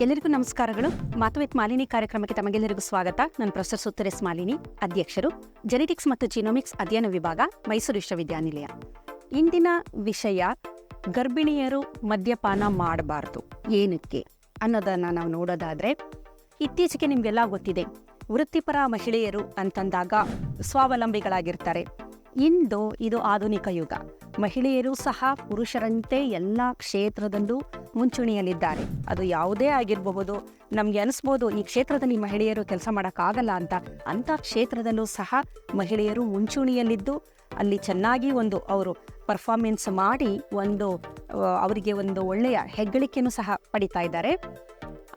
ಎಲ್ಲರಿಗೂ ನಮಸ್ಕಾರಗಳು. ಮಾತುವೆತ್ ಮಾಲಿನಿ ಕಾರ್ಯಕ್ರಮಕ್ಕೆ ತಮಗೆಲ್ಲರಿಗೂ ಸ್ವಾಗತ. ನಾನು ಪ್ರೊಫೆಸರ್ ಸುತ್ತರೇಸ್ ಮಾಲಿನಿ, ಅಧ್ಯಕ್ಷರು. ಜೆನೆಟಿಕ್ಸ್ ಮತ್ತು ಜಿನೋಮಿಕ್ಸ್ ಅಧ್ಯಯನ ವಿಭಾಗ, ಮೈಸೂರು ವಿಶ್ವವಿದ್ಯಾನಿಲಯ. ಇಂದಿನ ವಿಷಯ, ಗರ್ಭಿಣಿಯರು ಮದ್ಯಪಾನ ಮಾಡಬಾರ್ದು. ಏನಕ್ಕೆ ಅನ್ನೋದನ್ನ ನಾವು ನೋಡೋದಾದ್ರೆ, ಇತ್ತೀಚೆಗೆ ನಿಮಗೆಲ್ಲ ಗೊತ್ತಿದೆ. ವೃತ್ತಿಪರ ಮಹಿಳೆಯರು ಅಂತಂದಾಗ ಸ್ವಾವಲಂಬಿಗಳಾಗಿರ್ತಾರೆ. ಇಂದು ಇದು ಆಧುನಿಕ ಯುಗ. ಮಹಿಳೆಯರು ಸಹ ಪುರುಷರಂತೆ ಎಲ್ಲ ಕ್ಷೇತ್ರದಲ್ಲೂ ಮುಂಚೂಣಿಯಲ್ಲಿದ್ದಾರೆ. ಅದು ಯಾವುದೇ ಆಗಿರಬಹುದು. ನಮಗೆ ಅನಿಸ್ಬೋದು, ಈ ಕ್ಷೇತ್ರದಲ್ಲಿ ಮಹಿಳೆಯರು ಕೆಲಸ ಮಾಡೋಕ್ಕಾಗಲ್ಲ ಅಂತ. ಅಂಥ ಕ್ಷೇತ್ರದಲ್ಲೂ ಸಹ ಮಹಿಳೆಯರು ಮುಂಚೂಣಿಯಲ್ಲಿದ್ದು, ಅಲ್ಲಿ ಚೆನ್ನಾಗಿ ಒಂದು ಅವರು ಪರ್ಫಾರ್ಮೆನ್ಸ್ ಮಾಡಿ ಒಂದು ಅವರಿಗೆ ಒಂದು ಒಳ್ಳೆಯ ಹೆಗ್ಗಳಿಕೆಯನ್ನು ಸಹ ಪಡಿತಾ ಇದ್ದಾರೆ.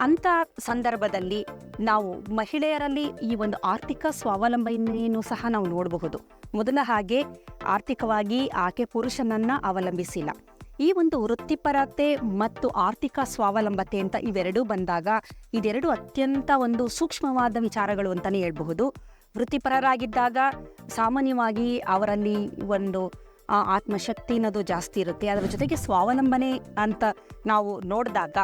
ಅಂಥ ಸಂದರ್ಭದಲ್ಲಿ ನಾವು ಮಹಿಳೆಯರಲ್ಲಿ ಈ ಒಂದು ಆರ್ಥಿಕ ಸ್ವಾವಲಂಬನೆಯನ್ನು ಸಹ ನಾವು ನೋಡಬಹುದು. ಮೊದಲ ಹಾಗೆ ಆರ್ಥಿಕವಾಗಿ ಆಕೆ ಪುರುಷನನ್ನ ಅವಲಂಬಿಸಿಲ್ಲ. ಈ ಒಂದು ವೃತ್ತಿಪರತೆ ಮತ್ತು ಆರ್ಥಿಕ ಸ್ವಾವಲಂಬತೆ ಅಂತ ಇವೆರಡೂ ಬಂದಾಗ ಇದೆರಡು ಅತ್ಯಂತ ಒಂದು ಸೂಕ್ಷ್ಮವಾದ ವಿಚಾರಗಳು ಅಂತಲೇ ಹೇಳ್ಬಹುದು. ವೃತ್ತಿಪರರಾಗಿದ್ದಾಗ ಸಾಮಾನ್ಯವಾಗಿ ಅವರಲ್ಲಿ ಒಂದು ಆತ್ಮಶಕ್ತಿ ಅನ್ನೋದು ಜಾಸ್ತಿ ಇರುತ್ತೆ. ಅದರ ಜೊತೆಗೆ ಸ್ವಾವಲಂಬನೆ ಅಂತ ನಾವು ನೋಡಿದಾಗ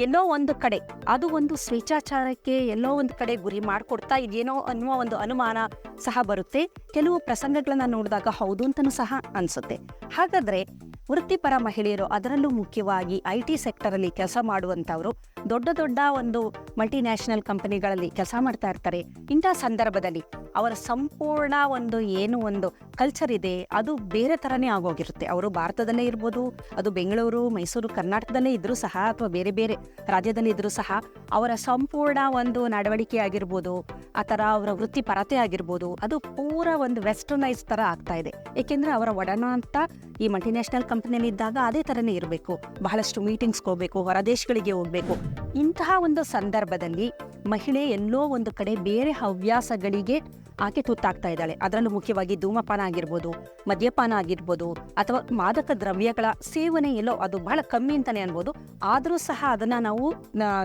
ಎಲ್ಲೋ ಒಂದು ಕಡೆ, ಅದು ಒಂದು ಸ್ವೇಚ್ಛಾಚಾರಕ್ಕೆ ಎಲ್ಲೋ ಒಂದು ಕಡೆ ಗುರಿ ಮಾಡಿಕೊಡ್ತಾ ಇದೇನೋ ಅನ್ನುವ ಒಂದು ಅನುಮಾನ ಸಹ ಬರುತ್ತೆ. ಕೆಲವು ಪ್ರಸಂಗಗಳನ್ನು ನೋಡಿದಾಗ ಹೌದು ಅಂತಲೂ ಸಹ ಅನಿಸುತ್ತೆ. ಹಾಗಾದ್ರೆ ವೃತ್ತಿಪರ ಮಹಿಳೆಯರು ಅದರಲ್ಲೂ ಮುಖ್ಯವಾಗಿ ಐ ಟಿ ಸೆಕ್ಟರಲ್ಲಿ ಕೆಲಸ ಮಾಡುವಂಥವರು, ದೊಡ್ಡ ದೊಡ್ಡ ಒಂದು ಮಲ್ಟಿನ್ಯಾಷನಲ್ ಕಂಪನಿಗಳಲ್ಲಿ ಕೆಲಸ ಮಾಡ್ತಾ ಇರ್ತಾರೆ. ಇಂಥ ಸಂದರ್ಭದಲ್ಲಿ ಅವರ ಸಂಪೂರ್ಣ ಒಂದು ಏನು ಒಂದು ಕಲ್ಚರ್ ಇದೆ, ಅದು ಬೇರೆ ಥರನೇ ಆಗೋಗಿರುತ್ತೆ. ಅವರು ಭಾರತದಲ್ಲೇ ಇರ್ಬೋದು, ಅದು ಬೆಂಗಳೂರು, ಮೈಸೂರು, ಕರ್ನಾಟಕದಲ್ಲೇ ಇದ್ರೂ ಸಹ ಅಥವಾ ಬೇರೆ ಬೇರೆ ರಾಜ್ಯದಲ್ಲಿ ಇದ್ರೂ ಸಹ ಅವರ ಸಂಪೂರ್ಣ ಒಂದು ನಡವಳಿಕೆ ಆಗಿರ್ಬೋದು, ಆ ಥರ ಅವರ ವೃತ್ತಿಪರತೆ ಆಗಿರ್ಬೋದು, ಅದು ಪೂರ ಒಂದು ವೆಸ್ಟರ್ನೈಸ್ ಥರ ಆಗ್ತಾ ಇದೆ. ಏಕೆಂದರೆ ಅವರ ಒಡನಾಟ ಈ ಮಲ್ಟಿನ್ಯಾಷನಲ್ ಕಂಪ್ನಿಯಲ್ಲಿ ಇದ್ದಾಗ ಅದೇ ಥರನೇ ಇರಬೇಕು. ಬಹಳಷ್ಟು ಮೀಟಿಂಗ್ಸ್ ಹೋಗಬೇಕು ಹೊರದೇಶಗಳಿಗೆ ಹೋಗಬೇಕು. ಇಂತಹ ಒಂದು ಸಂದರ್ಭದಲ್ಲಿ ಮಹಿಳೆ ಎಲ್ಲೋ ಒಂದು ಕಡೆ ಬೇರೆ ಹವ್ಯಾಸಗಳಿಗೆ ಆಕೆ ತುತ್ತಾಗ್ತಾ ಇದ್ದಾಳೆ. ಅದರಲ್ಲೂ ಮುಖ್ಯವಾಗಿ ಧೂಮಪಾನ ಆಗಿರ್ಬೋದು, ಮದ್ಯಪಾನ ಆಗಿರ್ಬೋದು ಅಥವಾ ಮಾದಕ ದ್ರವ್ಯಗಳ ಸೇವನೆ ಎಲ್ಲೋ ಅದು ಬಹಳ ಕಮ್ಮಿ ಅಂತಾನೆ ಅನ್ಬೋದು. ಆದರೂ ಸಹ ಅದನ್ನ ನಾವು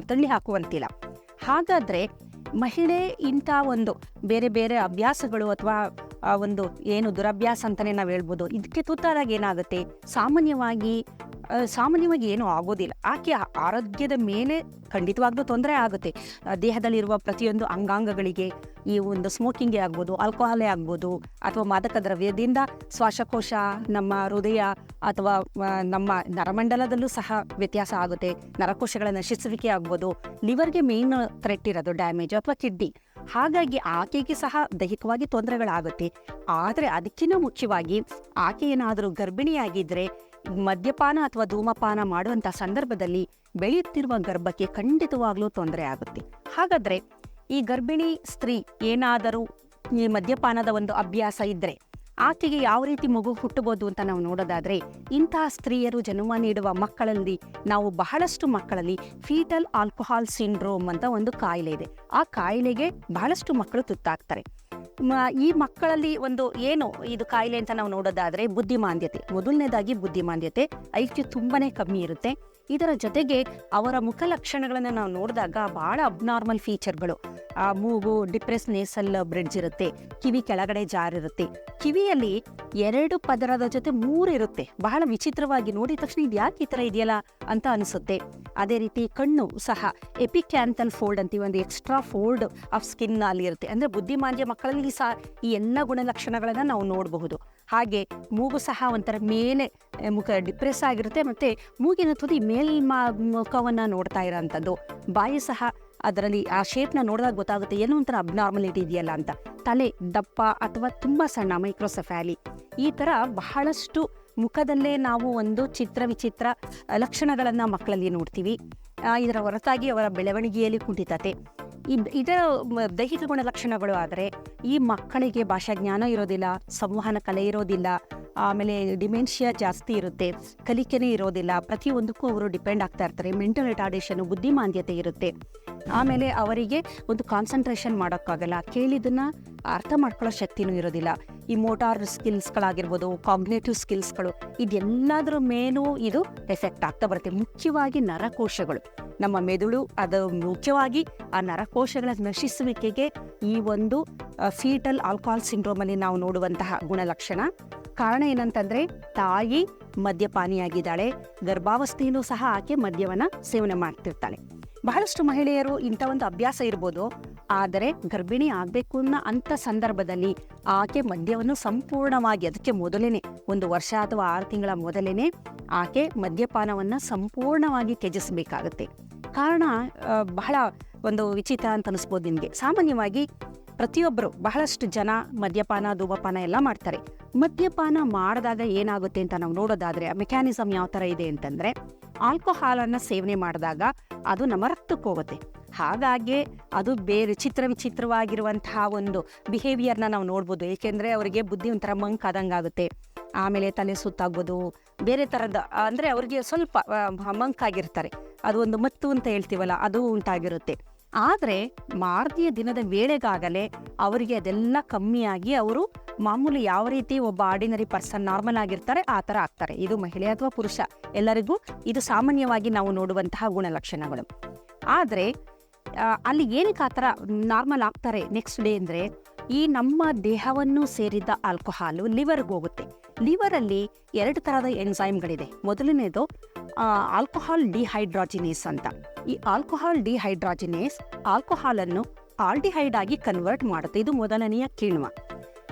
ತಳ್ಳಿ ಹಾಕುವಂತಿಲ್ಲ. ಹಾಗಾದ್ರೆ ಮಹಿಳೆ ಇಂಥ ಒಂದು ಬೇರೆ ಬೇರೆ ಅಭ್ಯಾಸಗಳು ಅಥವಾ, ಆ, ಒಂದು ಏನು ದುರಭ್ಯಾಸ ಅಂತಾನೆ ನಾವು ಹೇಳ್ಬೋದು. ಇದಕ್ಕೆ ತುತ್ತಾದಾಗ ಏನಾಗುತ್ತೆ? ಸಾಮಾನ್ಯವಾಗಿ ಸಾಮಾನ್ಯವಾಗಿ ಏನೂ ಆಗೋದಿಲ್ಲ. ಆಕೆ ಆರೋಗ್ಯದ ಮೇಲೆ ಖಂಡಿತವಾಗ್ಲೂ ತೊಂದರೆ ಆಗುತ್ತೆ. ದೇಹದಲ್ಲಿರುವ ಪ್ರತಿಯೊಂದು ಅಂಗಾಂಗಗಳಿಗೆ ಈ ಒಂದು ಸ್ಮೋಕಿಂಗೇ ಆಗ್ಬೋದು, ಆಲ್ಕೋಹಾಲೇ ಆಗ್ಬೋದು, ಅಥವಾ ಮಾದಕ ದ್ರವ್ಯದಿಂದ ಶ್ವಾಸಕೋಶ, ನಮ್ಮ ಹೃದಯ ಅಥವಾ ನಮ್ಮ ನರಮಂಡಲದಲ್ಲೂ ಸಹ ವ್ಯತ್ಯಾಸ ಆಗುತ್ತೆ. ನರಕೋಶಗಳ ನಶಿಸುವಿಕೆ ಆಗ್ಬೋದು. ಲಿವರ್ಗೆ ಮೇನ್ ಥ್ರೆಟ್ ಇರೋದು ಡ್ಯಾಮೇಜ್ ಅಥವಾ ಕಿಡ್ನಿ. ಹಾಗಾಗಿ ಆಕೆಗೆ ಸಹ ದೈಹಿಕವಾಗಿ ತೊಂದರೆಗಳಾಗುತ್ತೆ. ಆದರೆ ಅದಕ್ಕಿಂತ ಮುಖ್ಯವಾಗಿ ಆಕೆ ಏನಾದರೂ ಗರ್ಭಿಣಿಯಾಗಿದ್ದರೆ ಮದ್ಯಪಾನ ಅಥವಾ ಧೂಮಪಾನ ಮಾಡುವಂಥ ಸಂದರ್ಭದಲ್ಲಿ ಬೆಳೆಯುತ್ತಿರುವ ಗರ್ಭಕ್ಕೆ ಖಂಡಿತವಾಗ್ಲೂ ತೊಂದರೆ ಆಗುತ್ತೆ. ಹಾಗಾದ್ರೆ ಈ ಗರ್ಭಿಣಿ ಸ್ತ್ರೀ ಏನಾದರೂ ಈ ಮದ್ಯಪಾನದ ಒಂದು ಅಭ್ಯಾಸ ಇದ್ದರೆ ಆಕೆಗೆ ಯಾವ ರೀತಿ ಮಗು ಹುಟ್ಟಬಹುದು ಅಂತ ನಾವು ನೋಡೋದಾದ್ರೆ ಇಂತಹ ಸ್ತ್ರೀಯರು ಜನ್ಮ ನೀಡುವ ಮಕ್ಕಳಲ್ಲಿ ನಾವು ಬಹಳಷ್ಟು ಮಕ್ಕಳಲ್ಲಿ ಫೀಟಲ್ ಆಲ್ಕೋಹಾಲ್ ಸಿಂಡ್ರೋಮ್ ಅಂತ ಒಂದು ಕಾಯಿಲೆ ಇದೆ. ಆ ಕಾಯಿಲೆಗೆ ಬಹಳಷ್ಟು ಮಕ್ಕಳು ತುತ್ತಾಗ್ತಾರೆ. ಈ ಮಕ್ಕಳಲ್ಲಿ ಒಂದು ಏನು ಇದು ಕಾಯಿಲೆ ಅಂತ ನಾವು ನೋಡೋದಾದ್ರೆ ಬುದ್ಧಿಮಾಂದ್ಯತೆ. ಮೊದಲನೇದಾಗಿ ಬುದ್ಧಿಮಾಂದ್ಯತೆ. ಐ ಕ್ಯೂ ತುಂಬಾನೇ ಕಮ್ಮಿ ಇರುತ್ತೆ. ಇದರ ಜೊತೆಗೆ ಅವರ ಮುಖ ಲಕ್ಷಣಗಳನ್ನು ನಾವು ನೋಡಿದಾಗ ಬಹಳ ಅಬ್ನಾರ್ಮಲ್ ಫೀಚರ್ಗಳು ಆ ಮೂಗು ಡಿಪ್ರೆಸ್ ನೇಸಲ್ ಬ್ರಿಡ್ಜ್ ಇರುತ್ತೆ, ಕಿವಿ ಕೆಳಗಡೆ ಜಾರಿರುತ್ತೆ. ಕಿವಿಯಲ್ಲಿ ಎರಡು ಪದರದ ಜೊತೆ ಮೂರು ಇರುತ್ತೆ. ಬಹಳ ವಿಚಿತ್ರವಾಗಿ ನೋಡಿದ ತಕ್ಷಣ ಇದು ಯಾಕೆ ಈ ಥರ ಇದೆಯಲ್ಲ ಅಂತ ಅನಿಸುತ್ತೆ. ಅದೇ ರೀತಿ ಕಣ್ಣು ಸಹ ಎಪಿಕ್ಯಾಂಥಲ್ ಫೋಲ್ಡ್ ಅಂತೀವಿ, ಒಂದು ಎಕ್ಸ್ಟ್ರಾ ಫೋಲ್ಡ್ ಆಫ್ ಸ್ಕಿನ್ ಅಲ್ಲಿ ಇರುತ್ತೆ. ಅಂದ್ರೆ ಬುದ್ಧಿಮಾಂದ್ಯ ಮಕ್ಕಳಲ್ಲಿ ಸಹ ಈ ಎಲ್ಲ ಗುಣಲಕ್ಷಣಗಳನ್ನು ನಾವು ನೋಡಬಹುದು. ಹಾಗೆ ಮೂಗು ಸಹ ಒಂಥರ ಮೇಲೆ ಮುಖ ಡಿಪ್ರೆಸ್ ಆಗಿರುತ್ತೆ ಮತ್ತೆ ಮೂಗಿನ ತುದಿ ಮೇಲ್ಮ ಮುಖವನ್ನು ನೋಡ್ತಾ ಇರೋಂಥದ್ದು. ಬಾಯಿ ಸಹ ಅದರಲ್ಲಿ ಆ ಶೇಪ್ನ ನೋಡಿದಾಗ ಗೊತ್ತಾಗುತ್ತೆ ಏನೋ ಒಂಥರ ಅಬ್ನಾರ್ಮಲಿಟಿ ಇದೆಯಲ್ಲ ಅಂತ. ತಲೆ, ದಪ್ಪ ಅಥವಾ ತುಂಬಾ ಸಣ್ಣ ಮೈಕ್ರೋಸೆಫ್ಯಾಲಿ ಈ ಥರ ಬಹಳಷ್ಟು ಮುಖದಲ್ಲೇ ನಾವು ಒಂದು ಚಿತ್ರ ವಿಚಿತ್ರ ಲಕ್ಷಣಗಳನ್ನ ಮಕ್ಕಳಲ್ಲಿ ನೋಡ್ತೀವಿ. ಇದರ ಹೊರತಾಗಿ ಅವರ ಬೆಳವಣಿಗೆಯಲ್ಲಿ ಕುಂಠಿತತೆ. ಇದ್- ಇದರ ದೈಹಿಕ ಗುಣಲಕ್ಷಣಗಳು ಆದರೆ ಈ ಮಕ್ಕಳಿಗೆ ಭಾಷಾ ಜ್ಞಾನ ಇರೋದಿಲ್ಲ, ಸಂವಹನ ಕಲೆ ಇರೋದಿಲ್ಲ, ಆಮೇಲೆ ಡಿಮೆನ್ಷಿಯಾ ಜಾಸ್ತಿ ಇರುತ್ತೆ, ಕಲಿಕೆನೇ ಇರೋದಿಲ್ಲ, ಪ್ರತಿಯೊಂದಕ್ಕೂ ಅವರು ಡಿಪೆಂಡ್ ಆಗ್ತಾ ಇರ್ತಾರೆ, ಮೆಂಟಲ್ ರಿಟಾರ್ಡೇಷನ್, ಬುದ್ಧಿಮಾಂದ್ಯತೆ ಇರುತ್ತೆ. ಆಮೇಲೆ ಅವರಿಗೆ ಒಂದು ಕಾನ್ಸಂಟ್ರೇಷನ್ ಮಾಡೋಕ್ಕಾಗಲ್ಲ ಕೇಳಿದನ್ನ ಅರ್ಥ ಮಾಡ್ಕೊಳ್ಳೋ ಶಕ್ತಿನೂ ಇರೋದಿಲ್ಲ. ಈ ಮೋಟಾರ್ ಸ್ಕಿಲ್ಸ್ಗಳಾಗಿರ್ಬೋದು, ಕಾಗ್ನೇಟಿವ್ ಸ್ಕಿಲ್ಸ್ಗಳು, ಇದೆಲ್ಲದರ ಮೇಲೂ ಇದು ಎಫೆಕ್ಟ್ ಆಗ್ತಾ ಬರುತ್ತೆ, ಮುಖ್ಯವಾಗಿ ನರಕೋಶಗಳು. ನಮ್ಮ ಮೆದುಳು ಅದು ಮುಖ್ಯವಾಗಿ ಆ ನರಕೋಶಗಳ ನಶಿಸುವಿಕೆಗೆ ಈ ಒಂದು ಫೀಟಲ್ ಆಲ್ಕೋಹಾಲ್ ಸಿಂಡ್ರೋಮಲ್ಲಿ ನಾವು ನೋಡುವಂತಹ ಗುಣಲಕ್ಷಣ. ಕಾರಣ ಏನಂತಂದ್ರೆ, ತಾಯಿ ಮದ್ಯಪಾನಿಯಾಗಿದ್ದಾಳೆ, ಗರ್ಭಾವಸ್ಥೆಯಲ್ಲೂ ಸಹ ಆಕೆ ಮದ್ಯವನ್ನು ಸೇವನೆ ಮಾಡ್ತಿರ್ತಾಳೆ. ಬಹಳಷ್ಟು ಮಹಿಳೆಯರು ಇಂಥ ಒಂದು ಅಭ್ಯಾಸ ಇರ್ಬೋದು. ಆದರೆ ಗರ್ಭಿಣಿ ಆಗಬೇಕು ಅನ್ನೋ ಅಂತ ಸಂದರ್ಭದಲ್ಲಿ ಆಕೆ ಮದ್ಯವನ್ನು ಸಂಪೂರ್ಣವಾಗಿ, ಅದಕ್ಕೆ ಮೊದಲೇನೆ ಒಂದು ವರ್ಷ ಅಥವಾ ಆರು ತಿಂಗಳ ಮೊದಲೇನೆ ಆಕೆ ಮದ್ಯಪಾನವನ್ನು ಸಂಪೂರ್ಣವಾಗಿ ತ್ಯಜಿಸಬೇಕಾಗುತ್ತೆ. ಕಾರಣ ಬಹಳ ಒಂದು ವಿಚಿತ್ರ ಅಂತ ಅನಿಸ್ಬೋದು ನಿಮಗೆ. ಸಾಮಾನ್ಯವಾಗಿ ಪ್ರತಿಯೊಬ್ಬರು ಬಹಳಷ್ಟು ಜನ ಮದ್ಯಪಾನ, ಧೂಮಪಾನ ಎಲ್ಲ ಮಾಡ್ತಾರೆ. ಮದ್ಯಪಾನ ಮಾಡಿದಾಗ ಏನಾಗುತ್ತೆ ಅಂತ ನಾವು ನೋಡೋದಾದ್ರೆ, ಮೆಕ್ಯಾನಿಸಮ್ ಯಾವ ಥರ ಇದೆ ಅಂತಂದ್ರೆ, ಆಲ್ಕೋಹಾಲನ್ನು ಸೇವನೆ ಮಾಡಿದಾಗ ಅದು ನಮ್ಮ ರಕ್ತಕ್ಕೆ ಹೋಗುತ್ತೆ. ಹಾಗಾಗಿ ಅದು ಬೇರೆ ಚಿತ್ರ ವಿಚಿತ್ರವಾಗಿರುವಂತಹ ಒಂದು ಬಿಹೇವಿಯರ್ನ ನಾವು ನೋಡ್ಬೋದು. ಏಕೆಂದರೆ ಅವರಿಗೆ ಬುದ್ಧಿ ಒಂಥರ ಮಂಕ್ ಆದಂಗಾಗುತ್ತೆ ಆಮೇಲೆ ತಲೆ ಸುತ್ತಾಗ್ಬೋದು. ಬೇರೆ ಥರದ ಅಂದರೆ ಅವ್ರಿಗೆ ಸ್ವಲ್ಪ ಮಂಕ್ ಆಗಿರ್ತಾರೆ ಅದು ಒಂದು ಮತ್ತು ಅಂತ ಹೇಳ್ತೀವಲ್ಲ, ಅದು ಉಂಟಾಗಿರುತ್ತೆ. ಆದರೆ ಮಾರನೆಯ ದಿನದ ವೇಳೆಗಾಗಲೇ ಅವರಿಗೆ ಅದೆಲ್ಲ ಕಮ್ಮಿಯಾಗಿ ಅವರು ಮಾಮೂಲಿ ಯಾವ ರೀತಿ ಒಬ್ಬ ಆರ್ಡಿನರಿ ಪರ್ಸನ್ ನಾರ್ಮಲ್ ಆಗಿರ್ತಾರೆ, ಆ ಥರ ಆಗ್ತಾರೆ. ಇದು ಮಹಿಳೆ ಅಥವಾ ಪುರುಷ, ಎಲ್ಲರಿಗೂ ಇದು ಸಾಮಾನ್ಯವಾಗಿ ನಾವು ನೋಡುವಂತಹ ಗುಣಲಕ್ಷಣಗಳು. ಆದರೆ ಅಲ್ಲಿ ಏನಕ್ಕೆ ಆ ಥರ ನಾರ್ಮಲ್ ಆಗ್ತಾರೆ ನೆಕ್ಸ್ಟ್ ಡೇ ಅಂದರೆ ಈ ನಮ್ಮ ದೇಹವನ್ನು ಸೇರಿದ್ದ ಆಲ್ಕೋಹಾಲು ಲಿವರ್ಗೆ ಹೋಗುತ್ತೆ. ಲಿವರಲ್ಲಿ ಎರಡು ಥರದ ಎನ್ಸೈಮ್ಗಳಿದೆ ಮೊದಲನೇದು ಆಲ್ಕೋಹಾಲ್ ಡಿಹೈಡ್ರಾಜಿನೇಸ್ ಅಂತ. ಈ ಆಲ್ಕೋಹಾಲ್ ಡಿಹೈಡ್ರಾಜಿನೇಸ್ ಆಲ್ಕೋಹಾಲನ್ನು ಆಲ್ಡಿಹೈಡ್ ಆಗಿ ಕನ್ವರ್ಟ್ ಮಾಡುತ್ತೆ. ಇದು ಮೊದಲನೆಯ ಕಿಣ್ವ.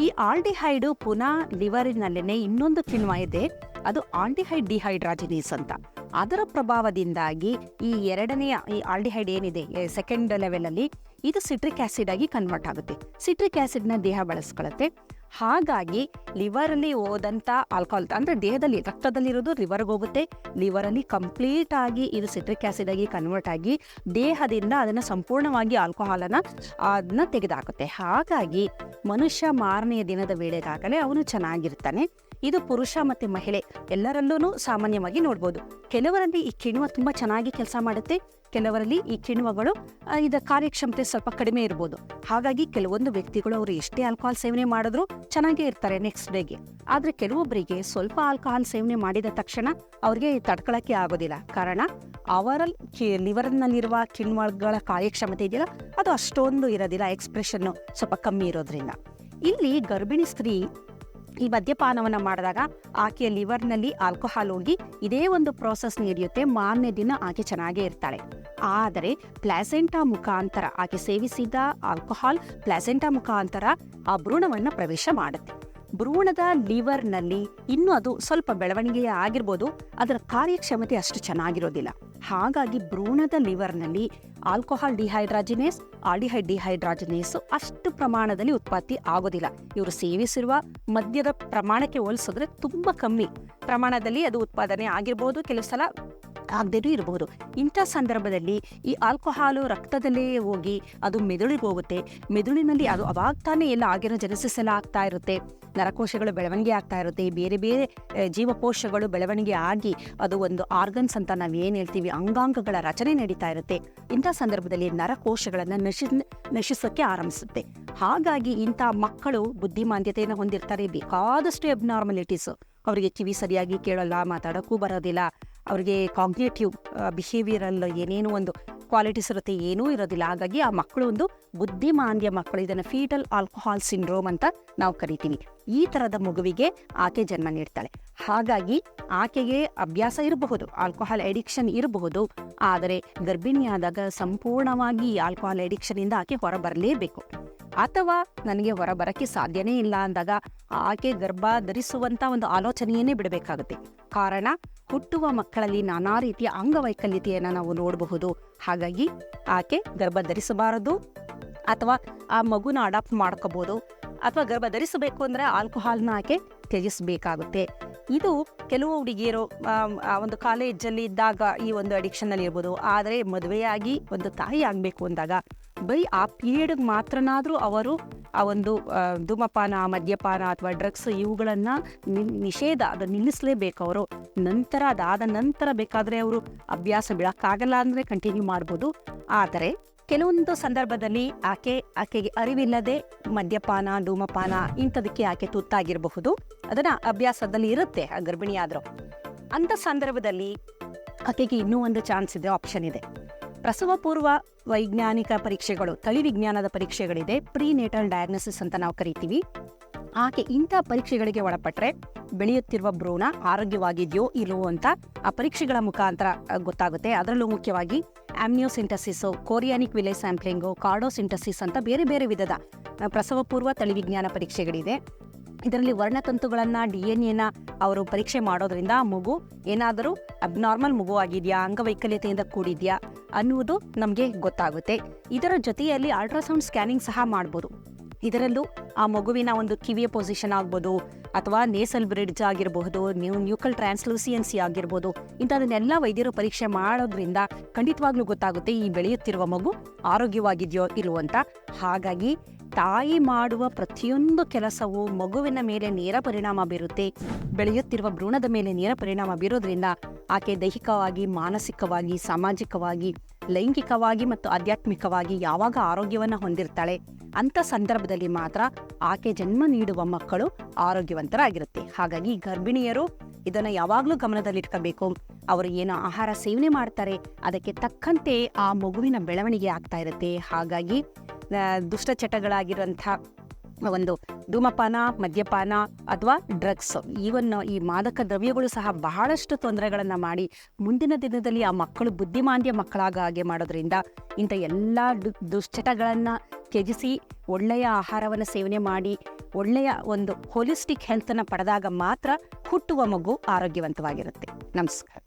ಈ ಆಲ್ಡಿಹೈಡು ಪುನಃ ಲಿವರಿನಲ್ಲೇನೆ ಇನ್ನೊಂದು ಕಿಣ್ವ ಇದೆ. ಅದು ಆಲ್ಡಿಹೈಡ್ ಡಿಹೈಡ್ರಾಜಿನೇಸ್ ಅಂತ. ಅದರ ಪ್ರಭಾವದಿಂದಾಗಿ ಈ ಎರಡನೆಯ ಈ ಆಲ್ಡಿಹೈಡ್ ಏನಿದೆ ಸೆಕೆಂಡ್ ಲೆವೆಲಲ್ಲಿ ಇದು ಸಿಟ್ರಿಕ್ ಆಸಿಡ್ ಆಗಿ ಕನ್ವರ್ಟ್ ಆಗುತ್ತೆ. ಸಿಟ್ರಿಕ್ ಆಸಿಡ್ನ ದೇಹ ಬಳಸ್ಕೊಳ್ಳುತ್ತೆ ಹಾಗಾಗಿ ಲಿವರಲ್ಲಿ ಹೋದಂಥ ಆಲ್ಕೋಹಾಲ್ ಅಂದರೆ ದೇಹದಲ್ಲಿ, ರಕ್ತದಲ್ಲಿರೋದು ಲಿವರ್ಗೆ ಹೋಗುತ್ತೆ. ಲಿವರಲ್ಲಿ ಕಂಪ್ಲೀಟ್ ಆಗಿ ಇದು ಸಿಟ್ರಿಕ್ ಆಸಿಡ್ ಆಗಿ ಕನ್ವರ್ಟ್ ಆಗಿ ದೇಹದಿಂದ ಅದನ್ನು ಸಂಪೂರ್ಣವಾಗಿ ಆಲ್ಕೋಹಾಲನ್ನು ಅದನ್ನ ತೆಗೆದುಹಾಕುತ್ತೆ ಹಾಗಾಗಿ ಮನುಷ್ಯ ಮಾರನೆಯ ದಿನದ ವೇಳೆಗಾಗಲೇ ಅವನು ಚೆನ್ನಾಗಿರ್ತಾನೆ. ಇದು ಪುರುಷ ಮತ್ತು ಮಹಿಳೆ ಎಲ್ಲರಲ್ಲೂ ಸಾಮಾನ್ಯವಾಗಿ ನೋಡ್ಬೋದು. ಕೆಲವರಲ್ಲಿ ಈ ಕಿಣ್ವ ತುಂಬ ಚೆನ್ನಾಗಿ ಕೆಲಸ ಮಾಡುತ್ತೆ. ಕೆಲವರಲ್ಲಿ ಈ ಕಿಣ್ವಗಳು ಇದರ ಕಾರ್ಯಕ್ಷಮತೆ ಸ್ವಲ್ಪ ಕಡಿಮೆ ಇರ್ಬೋದು. ಹಾಗಾಗಿ ಕೆಲವೊಂದು ವ್ಯಕ್ತಿಗಳು ಅವರು ಎಷ್ಟೇ ಆಲ್ಕೋಹಾಲ್ ಸೇವನೆ ಮಾಡಿದ್ರು ಚೆನ್ನಾಗೇ ಇರ್ತಾರೆ ನೆಕ್ಸ್ಟ್ ಡೇಗೆ ಆದರೆ ಕೆಲವೊಬ್ಬರಿಗೆ ಸ್ವಲ್ಪ ಆಲ್ಕೋಹಾಲ್ ಸೇವನೆ ಮಾಡಿದ ತಕ್ಷಣ ಅವ್ರಿಗೆ ತಡ್ಕೊಳಕ್ಕೆ ಆಗೋದಿಲ್ಲ. ಕಾರಣ ಅವರ ಲಿವರ್ನಲ್ಲಿರುವ ಕಿಣ್ವಗಳ ಕಾರ್ಯಕ್ಷಮತೆ ಇದೆಯಲ್ಲ, ಅದು ಅಷ್ಟೊಂದು ಇರೋದಿಲ್ಲ ಎಕ್ಸ್ಪ್ರೆಷನ್ನು ಸ್ವಲ್ಪ ಕಮ್ಮಿ ಇರೋದ್ರಿಂದ. ಇಲ್ಲಿ ಗರ್ಭಿಣಿ ಸ್ತ್ರೀ ಈ ಮದ್ಯಪಾನವನ್ನು ಮಾಡಿದಾಗ ಆಕೆಯ ಲಿವರ್ನಲ್ಲಿ ಆಲ್ಕೋಹಾಲ್ ಹೋಗಿ ಇದೇ ಒಂದು ಪ್ರಾಸೆಸ್ ನಡೆಯುತ್ತೆ, ಮಾರನೇ ದಿನ ಆಕೆ ಚೆನ್ನಾಗೇ ಇರ್ತಾಳೆ. ಆದರೆ ಪ್ಲಾಸೆಂಟಾ ಮುಖಾಂತರ ಆಕೆ ಸೇವಿಸಿದ ಆಲ್ಕೋಹಾಲ್ ಪ್ಲಾಸೆಂಟಾ ಮುಖಾಂತರ ಆ ಭ್ರೂಣವನ್ನು ಪ್ರವೇಶ ಮಾಡುತ್ತೆ. ಭ್ರೂಣದ ಲಿವರ್ನಲ್ಲಿ ಇನ್ನೂ ಅದು ಸ್ವಲ್ಪ ಬೆಳವಣಿಗೆಯೇ ಆಗಿರ್ಬೋದು, ಅದರ ಕಾರ್ಯಕ್ಷಮತೆ ಅಷ್ಟು ಚೆನ್ನಾಗಿರೋದಿಲ್ಲ. ಹಾಗಾಗಿ ಭ್ರೂಣದ ಲಿವರ್ನಲ್ಲಿ ಆಲ್ಕೋಹಾಲ್ ಡಿಹೈಡ್ರಾಜಿನೇಸ್ ಆಲ್ಡಿಹೈಡ್ ಡಿಹೈಡ್ರಾಜಿನೇಸ್ ಅಷ್ಟು ಪ್ರಮಾಣದಲ್ಲಿ ಉತ್ಪತ್ತಿ ಆಗೋದಿಲ್ಲ. ಇವರು ಸೇವಿಸಿರುವ ಮದ್ಯದ ಪ್ರಮಾಣಕ್ಕೆ ಹೋಲಿಸಿದ್ರೆ ತುಂಬ ಕಮ್ಮಿ ಪ್ರಮಾಣದಲ್ಲಿ ಅದು ಉತ್ಪಾದನೆ ಆಗಿರ್ಬೋದು. ಕೆಲವು ಸಲ ಆಗದೇನೂ ಇರಬಹುದು. ಇಂಥ ಸಂದರ್ಭದಲ್ಲಿ ಈ ಆಲ್ಕೋಹಾಲು ರಕ್ತದಲ್ಲೇ ಹೋಗಿ ಅದು ಮೆದುಳಿಗೆ ಹೋಗುತ್ತೆ. ಮೆದುಳಿನಲ್ಲಿ ಅದು ಅವಾಗ ತಾನೇ ಎಲ್ಲ ಆಗಿರೋ ಜೆನೆಸಿಸ್ ಎಲ್ಲ ಆಗ್ತಾ ಇರುತ್ತೆ. ನರಕೋಶಗಳು ಬೆಳವಣಿಗೆ ಆಗ್ತಾ ಇರುತ್ತೆ. ಬೇರೆ ಬೇರೆ ಜೀವಕೋಶಗಳು ಬೆಳವಣಿಗೆ ಆಗಿ ಅದು ಒಂದು ಆರ್ಗನ್ಸ್ ಅಂತ ನಾವು ಏನು ಹೇಳ್ತೀವಿ, ಅಂಗಾಂಗಗಳ ರಚನೆ ನಡೀತಾ ಇರುತ್ತೆ. ಇಂಥ ಸಂದರ್ಭದಲ್ಲಿ ನರಕೋಶಗಳನ್ನು ನಶಿ ನಶಿಸೋಕ್ಕೆ ಆರಂಭಿಸುತ್ತೆ. ಹಾಗಾಗಿ ಇಂಥ ಮಕ್ಕಳು ಬುದ್ಧಿಮಾಂದ್ಯತೆಯನ್ನು ಹೊಂದಿರ್ತಾರೆ. ಬೇಕಾದಷ್ಟು ಎಬ್ನಾರ್ಮಲಿಟೀಸು ಅವರಿಗೆ ಕಿವಿ ಸರಿಯಾಗಿ ಕೇಳಲ್ಲ, ಮಾತಾಡೋಕ್ಕೂ ಬರೋದಿಲ್ಲ. ಅವರಿಗೆ ಕಾಗ್ನೇಟಿವ್ ಬಿಹೇವಿಯರಲ್ ಏನೇನೋ ಒಂದು ಕ್ವಾಲಿಟೀಸ್ ಇರುತ್ತೆ, ಏನೂ ಇರೋದಿಲ್ಲ. ಹಾಗಾಗಿ ಆ ಮಕ್ಕಳು ಒಂದು ಬುದ್ಧಿಮಾಂದ್ಯ ಮಕ್ಕಳು. ಇದನ್ನು ಫೀಟಲ್ ಆಲ್ಕೋಹಾಲ್ ಸಿಂಡ್ರೋಮ್ ಅಂತ ನಾವು ಕರಿತೀವಿ. ಈ ಥರದ ಮಗುವಿಗೆ ಆಕೆ ಜನ್ಮ ನೀಡ್ತಾಳೆ. ಹಾಗಾಗಿ ಆಕೆಗೆ ಅಭ್ಯಾಸ ಇರಬಹುದು ಆಲ್ಕೋಹಾಲ್ ಎಡಿಕ್ಷನ್ ಇರಬಹುದು. ಆದರೆ ಗರ್ಭಿಣಿಯಾದಾಗ ಸಂಪೂರ್ಣವಾಗಿ ಆಲ್ಕೋಹಾಲ್ ಎಡಿಕ್ಷನಿಂದ ಆಕೆ ಹೊರ ಬರಲೇಬೇಕು ಅಥವಾ ನನಗೆ ಹೊರ ಬರಕ್ಕೆ ಸಾಧ್ಯನೇ ಇಲ್ಲ ಅಂದಾಗ ಆಕೆ ಗರ್ಭ ಧರಿಸುವಂತ ಒಂದು ಆಲೋಚನೆಯನ್ನೇ ಬಿಡಬೇಕಾಗುತ್ತೆ. ಕಾರಣ, ಹುಟ್ಟುವ ಮಕ್ಕಳಲ್ಲಿ ನಾನಾ ರೀತಿಯ ಅಂಗವೈಕಲ್ಯತೆಯನ್ನು ನಾವು ನೋಡಬಹುದು. ಹಾಗಾಗಿ ಆಕೆ ಗರ್ಭ ಧರಿಸಬಾರದು ಅಥವಾ ಆ ಮಗುನ ಅಡಾಪ್ಟ್ ಮಾಡ್ಕೋಬೋದು ಅಥವಾ ಗರ್ಭ ಧರಿಸಬೇಕು ಅಂದರೆ ಆಲ್ಕೋಹಾಲ್ನ ಆಕೆ ತ್ಯಜಿಸಬೇಕಾಗುತ್ತೆ. ಇದು ಕೆಲವು ಹುಡುಗಿಯರು ಒಂದು ಕಾಲೇಜಲ್ಲಿ ಇದ್ದಾಗ ಈ ಒಂದು ಅಡಿಕ್ಷನಲ್ಲಿ ಇರ್ಬೋದು. ಆದರೆ ಮದುವೆಯಾಗಿ ಒಂದು ತಾಯಿ ಆಗಬೇಕು ಅಂದಾಗ ಬರೀ ಆ ಪೀರಿಯಡ್ಗೆ ಮಾತ್ರನಾದರೂ ಅವರು ಆ ಒಂದು ಧೂಮಪಾನ, ಮದ್ಯಪಾನ ಅಥವಾ ಡ್ರಗ್ಸ್ ಇವುಗಳನ್ನು ನಿಷೇಧ ಅದು ನಿಲ್ಲಿಸಲೇಬೇಕು ಅವರು. ನಂತರ ಅದಾದ ನಂತರ ಬೇಕಾದರೆ ಅವರು ಅಭ್ಯಾಸ ಬಿಡೋಕ್ಕಾಗಲ್ಲ ಅಂದರೆ ಕಂಟಿನ್ಯೂ ಮಾಡ್ಬೋದು. ಆದರೆ ಕೆಲವೊಂದು ಸಂದರ್ಭದಲ್ಲಿ ಆಕೆ, ಆಕೆಗೆ ಅರಿವಿಲ್ಲದೆ ಮದ್ಯಪಾನ, ಧೂಮಪಾನ ಇಂಥದಕ್ಕೆ ಆಕೆ ತುತ್ತಾಗಿರಬಹುದು. ಅದನ್ನ ಅಭ್ಯಾಸದಲ್ಲಿ ಇರುತ್ತೆ ಆ ಗರ್ಭಿಣಿಯಾದರೂ. ಅಂಥ ಸಂದರ್ಭದಲ್ಲಿ ಆಕೆಗೆ ಇನ್ನೂ ಒಂದು ಚಾನ್ಸ್ ಇದೆ ಆಪ್ಷನ್ ಇದೆ. ಪ್ರಸವ ಪೂರ್ವ ವೈಜ್ಞಾನಿಕ ಪರೀಕ್ಷೆಗಳು ತಳಿ ವಿಜ್ಞಾನದ ಪರೀಕ್ಷೆಗಳಿದೆ. ಪ್ರೀನೇಟಲ್ ಡಯಾಗ್ನೋಸಿಸ್ ಅಂತ ನಾವು ಕರಿತೀವಿ. ಆಕೆ ಇಂಥ ಪರೀಕ್ಷೆಗಳಿಗೆ ಒಳಪಟ್ಟರೆ ಬೆಳೆಯುತ್ತಿರುವ ಭ್ರೂಣ ಆರೋಗ್ಯವಾಗಿದೆಯೋ ಇಲ್ಲವೋ ಅಂತ ಆ ಪರೀಕ್ಷೆಗಳ ಮುಖಾಂತರ ಗೊತ್ತಾಗುತ್ತೆ. ಅದರಲ್ಲೂ ಮುಖ್ಯವಾಗಿ ಆಮ್ನಿಯೋಸಿಂಟಸಿಸು ಕೋರಿಯಾನಿಕ್ ವಿಲೆ ಸ್ಯಾಂಪ್ಲಿಂಗು ಕಾರ್ಡೋಸಿಂಟಸಿಸ್ ಅಂತ ಬೇರೆ ಬೇರೆ ವಿಧದ ಪ್ರಸವಪೂರ್ವ ಪ್ರಸವ ಪೂರ್ವ ತಳಿವಿಜ್ಞಾನ ಪರೀಕ್ಷೆಗಳಿದೆ. ಇದರಲ್ಲಿ ವರ್ಣತಂತುಗಳನ್ನು ಡಿ ಎನ್ ಎನ ಅವರು ಪರೀಕ್ಷೆ ಮಾಡೋದ್ರಿಂದ ಮಗು ಏನಾದರೂ ಅಬ್ನಾರ್ಮಲ್ ಮಗು ಆಗಿದೆಯಾ ಅಂಗವೈಕಲ್ಯತೆಯಿಂದ ಕೂಡಿದೆಯಾ ಅನ್ನುವುದು ನಮಗೆ ಗೊತ್ತಾಗುತ್ತೆ. ಇದರ ಜೊತೆಯಲ್ಲಿ ಅಲ್ಟ್ರಾಸೌಂಡ್ ಸ್ಕ್ಯಾನಿಂಗ್ ಸಹ ಮಾಡ್ಬೋದು. ಇದರಲ್ಲೂ ಆ ಮಗುವಿನ ಒಂದು ಕಿವಿಯ ಪೊಸಿಷನ್ ಆಗ್ಬೋದು ಅಥವಾ ನೇಸಲ್ ಬ್ರಿಡ್ಜ್ ಆಗಿರಬಹುದು ನ್ಯೂ ನ್ಯೂಕಲ್ ಟ್ರಾನ್ಸ್ಲೂಸಿಯನ್ಸಿ ಆಗಿರ್ಬೋದು, ಇಂಥದನ್ನೆಲ್ಲ ವೈದ್ಯರು ಪರೀಕ್ಷೆ ಮಾಡೋದ್ರಿಂದ ಖಂಡಿತವಾಗ್ಲೂ ಗೊತ್ತಾಗುತ್ತೆ ಈ ಬೆಳೆಯುತ್ತಿರುವ ಮಗು ಆರೋಗ್ಯವಾಗಿದೆಯೋ ಇಲ್ವೋ ಹಾಗಾಗಿ ತಾಯಿ ಮಾಡುವ ಪ್ರತಿಯೊಂದು ಕೆಲಸವು ಮಗುವಿನ ಮೇಲೆ ನೇರ ಪರಿಣಾಮ ಬೀರುತ್ತೆ. ಬೆಳೆಯುತ್ತಿರುವ ಭ್ರೂಣದ ಮೇಲೆ ನೇರ ಪರಿಣಾಮ ಬೀರೋದ್ರಿಂದ ಆಕೆ ದೈಹಿಕವಾಗಿ, ಮಾನಸಿಕವಾಗಿ, ಸಾಮಾಜಿಕವಾಗಿ, ಲೈಂಗಿಕವಾಗಿ ಮತ್ತು ಆಧ್ಯಾತ್ಮಿಕವಾಗಿ ಯಾವಾಗ ಆರೋಗ್ಯವನ್ನು ಹೊಂದಿರ್ತಾಳೆ ಅಂಥ ಸಂದರ್ಭದಲ್ಲಿ ಮಾತ್ರ ಆಕೆ ಜನ್ಮ ನೀಡುವ ಮಕ್ಕಳು ಆರೋಗ್ಯವಂತರಾಗಿರುತ್ತೆ. ಹಾಗಾಗಿ ಗರ್ಭಿಣಿಯರು ಇದನ್ನು ಯಾವಾಗಲೂ ಗಮನದಲ್ಲಿಟ್ಕೋಬೇಕು. ಅವರು ಏನು ಆಹಾರ ಸೇವನೆ ಮಾಡ್ತಾರೆ, ಅದಕ್ಕೆ ತಕ್ಕಂತೆ ಆ ಮಗುವಿನ ಬೆಳವಣಿಗೆ ಆಗ್ತಾ ಇರುತ್ತೆ. ಹಾಗಾಗಿ ದುಷ್ಟಚಟಗಳಾಗಿರುವಂಥ ಒಂದು ಧೂಮಪಾನ, ಮದ್ಯಪಾನ ಅಥವಾ ಡ್ರಗ್ಸ್ ಈವನ್ ಈ ಮಾದಕ ದ್ರವ್ಯಗಳು ಸಹ ಬಹಳಷ್ಟು ತೊಂದರೆಗಳನ್ನು ಮಾಡಿ ಮುಂದಿನ ದಿನದಲ್ಲಿ ಆ ಮಕ್ಕಳು ಬುದ್ಧಿಮಾಂದ್ಯ ಮಕ್ಕಳಾಗ ಹಾಗೆ ಮಾಡೋದ್ರಿಂದ ಇಂಥ ಎಲ್ಲ ದುಶ್ಚಟಗಳನ್ನು ತ್ಯಜಿಸಿ ಒಳ್ಳೆಯ ಆಹಾರವನ್ನು ಸೇವನೆ ಮಾಡಿ, ಒಳ್ಳೆಯ ಒಂದು ಹೋಲಿಸ್ಟಿಕ್ ಹೆಲ್ತನ್ನು ಪಡೆದಾಗ ಮಾತ್ರ ಹುಟ್ಟುವ ಮಗು ಆರೋಗ್ಯವಂತವಾಗಿರುತ್ತೆ. ನಮಸ್ಕಾರ.